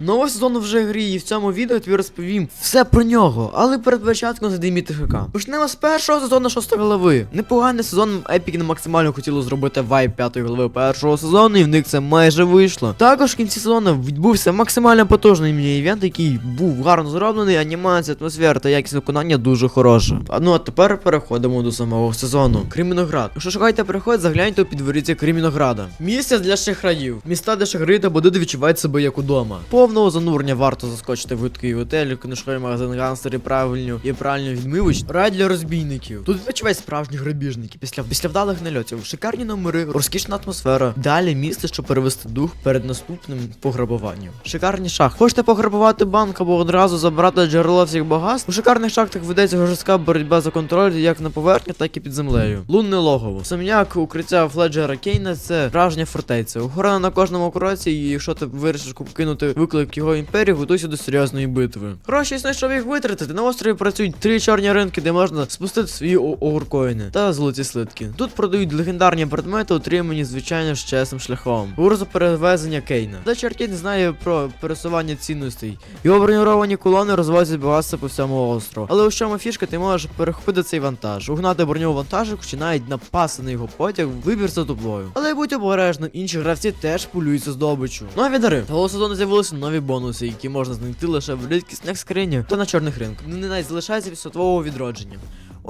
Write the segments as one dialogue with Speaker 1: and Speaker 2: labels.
Speaker 1: Новий сезон вже грі, і в цьому відео я тобі розповім все про нього, але перед початком задій ТХК. Почнемо з першого сезону шостої голови. Непоганий сезон Епіки максимально хотіло зробити вайп п'ятої голови першого сезону, і в них це майже вийшло. Також в кінці сезону відбувся максимально потужний міні-івент, який був гарно зроблений, анімація, атмосфера та якість виконання дуже хороша. А ну а тепер переходимо до самого сезону. Криміноград. Якщо шукаєте переход, загляньте у підворіття Кримінограда. Місце для шахраїв. Міста, де шахраї та будуть відчувають себе як удома. Повного занурення варто заскочити в гидкий готель, книжковий магазин ганстери, правильню і правильну відмивоч. Рай для розбійників. Тут відпочивають справжні грабіжники після, після вдалих нальотів. Шикарні номери, розкішна атмосфера. Далі місце, щоб перевести дух перед наступним пограбуванням. Шикарні шахти. Хочете пограбувати банк або одразу забрати джерело всіх багатств? У шикарних шахтах ведеться жорстка боротьба за контроль як на поверхні, так і під землею. Лунне логово. Сам'як укриття Фледжера Кейна це справжня фортеця. Охорона на кожному кроці, і якщо ти вирішиш кинути виклик його імперії, готуйся до серйозної битви. Гроші знайшов їх витратити. На острові працюють три чорні ринки, де можна спустити свої огуркоїни та золоті слитки. Тут продають легендарні предмети, отримані звичайно ж чесним шляхом. Курсу перевезення Кейна. Дача Аркейн знає про пересування цінностей. Його броніровані колони розвозять багатство по всьому острову. Але у чому фішка, ти можеш перехопити цей вантаж, угнати броньову вантажику чи навіть напасти на його потяг, вибір за тобою. Але будь обережним, інші гравці теж полюються здобичу. Нові дари. Того сезону з'явилися нові бонуси, які можна знайти лише в рідкісних скринях та на чорних ринках. Вони навіть залишаються після твого відродження.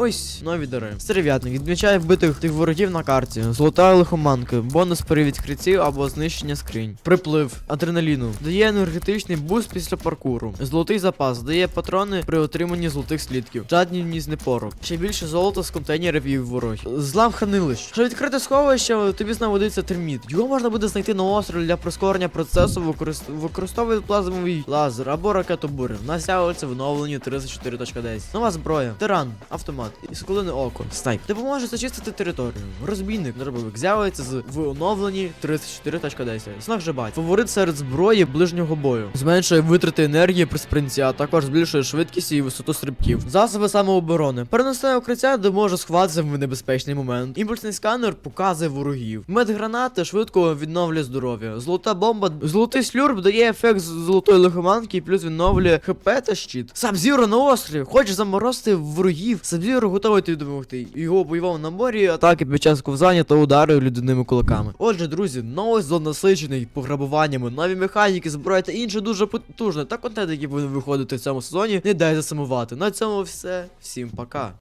Speaker 1: Ось нові дари. Стерв'ятник відмічає вбитих тих ворогів на карті. Золота лихоманка, бонус при відкритті або знищення скринь. Приплив адреналіну. Дає енергетичний буст після паркуру. Золотий запас дає патрони при отриманні золотих слідків. Жадність непорок. Ще більше золота з контейнерів і ворогів. Злам хранилищ. Щоб відкрити сховище, тобі знадобиться терміт. Його можна буде знайти на острові для прискорення процесу, використ... використовує плазмовий лазер або ракету бурі. На з'явиться в оновленні 34.10. Нова зброя, тиран, автомат і сколине око. Снайп. Допоможе зачистити територію. Розбійник, дробовик з'явиться з в оновленні 34.10. Знак жебать. Фаворит серед зброї ближнього бою. Зменшує витрати енергії при спринті, а також збільшує швидкість і висоту стрибків. Засоби самооборони. Переносне укриття, де може сховатися в небезпечний момент. Імпульсний сканер показує ворогів. Медгранати швидко відновлює здоров'я. Золота бомба. Золотий слюрб дає ефект золотої лихоманки плюс відновлює хп та щит. Сабзіро на острові. Хочеш заморозити ворогів. Сабзіро готовий тобі допомогти. Його бойовому наборі атаки під час ковзання та ударив людяними кулаками. Отже, друзі, новий зон насичений пограбуваннями, нові механіки, зброя та інше дуже потужне. Та контент, який буде виходити в цьому сезоні, не дай засумувати. На цьому все. Всім пока.